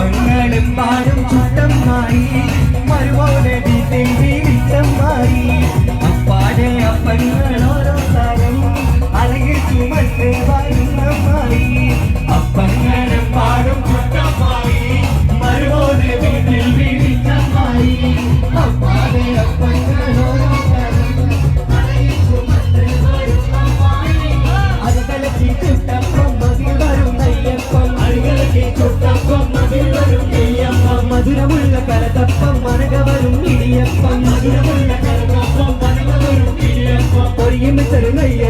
അപ്പങ്ങളും പാലും ചുട്ടമായി മരുവോടെ 泪眼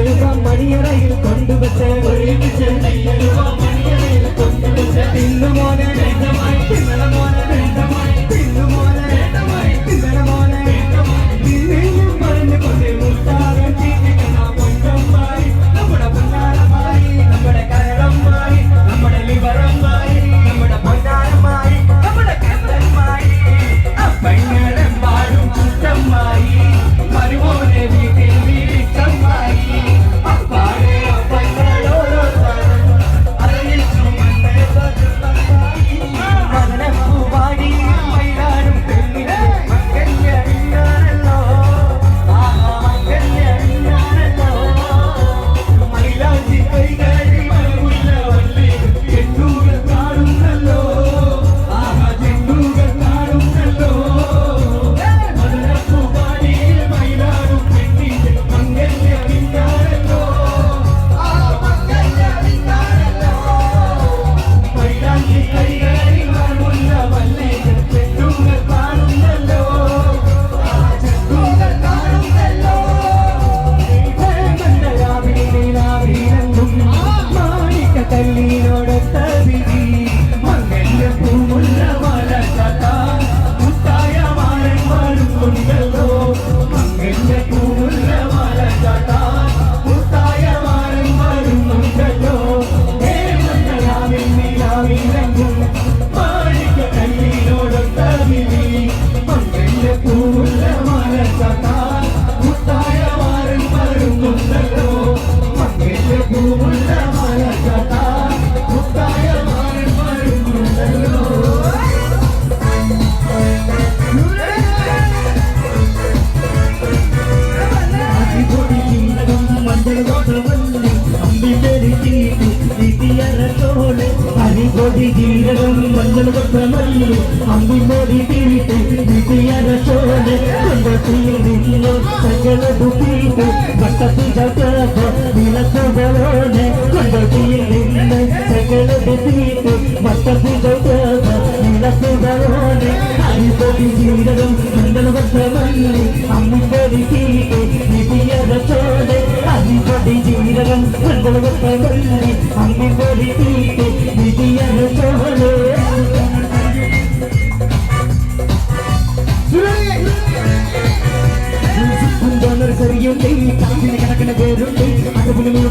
കത്തി ജീരകം മഞ്ഞൾ പത്രമല്ലി അമ്പിമോടി തിരിട്ട് വിജയരശോടെ സകല ദുഃഖിട്ട് പട്ടത്തിൽ ചത്തപ്പോ വിളക്കുകളോടെ കൊണ്ടത്തിൽ സകല ദുഃഖിട്ട് പട്ടത്തിൽ ചത്തപ്പോ വിളക്കുകളോടെ അരിപ്പൊടി ജീരകം മഞ്ഞൾ പത്രമല്ലി അമ്പിമോടി வீரன் உலகத்தை கொள்ளனை அன்பு பொறி தீட்டு விதியது பேருந்து அது புனிமுழு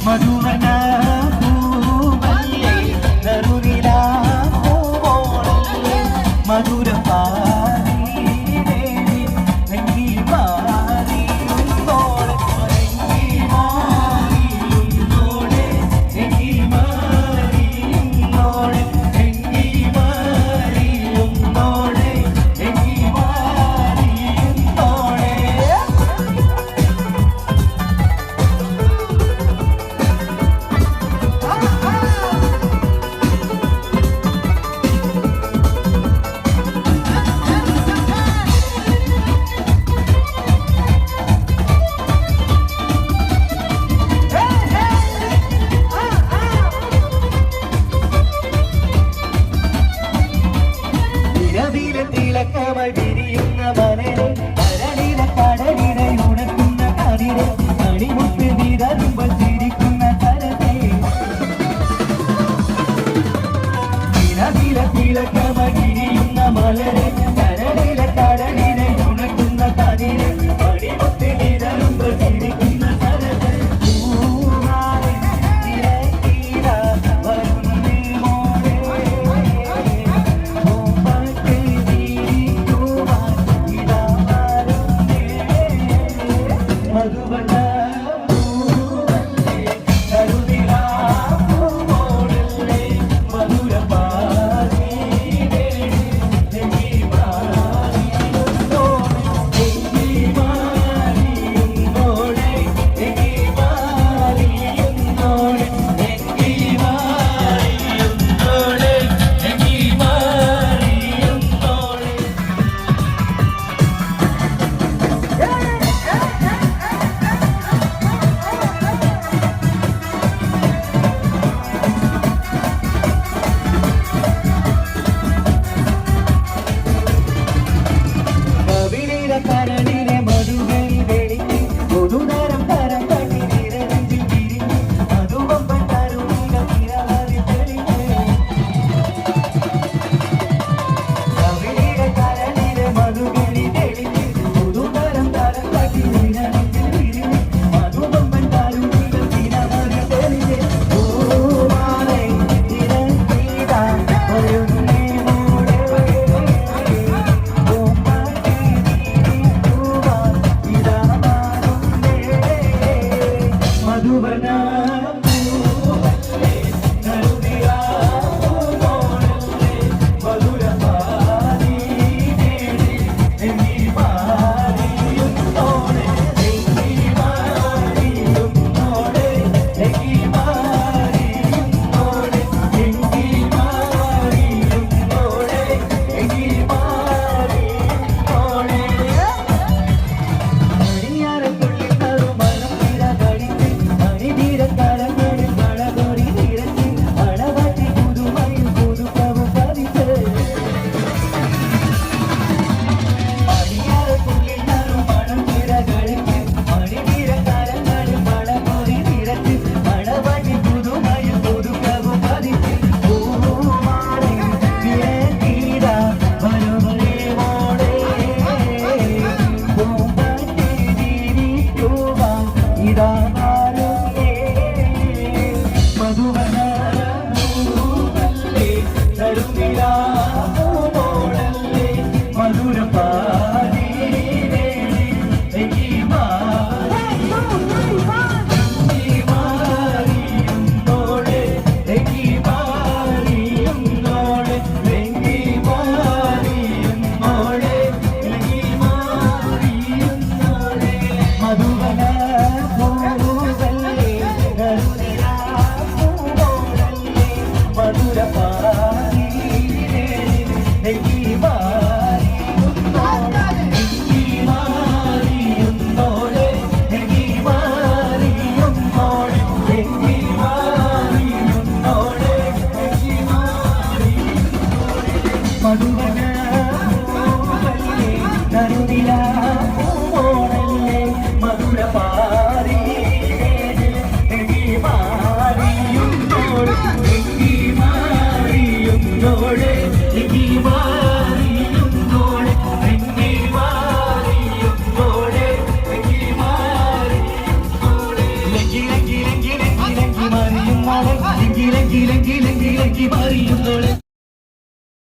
തിലകമകിരിയുന്ന മലരെ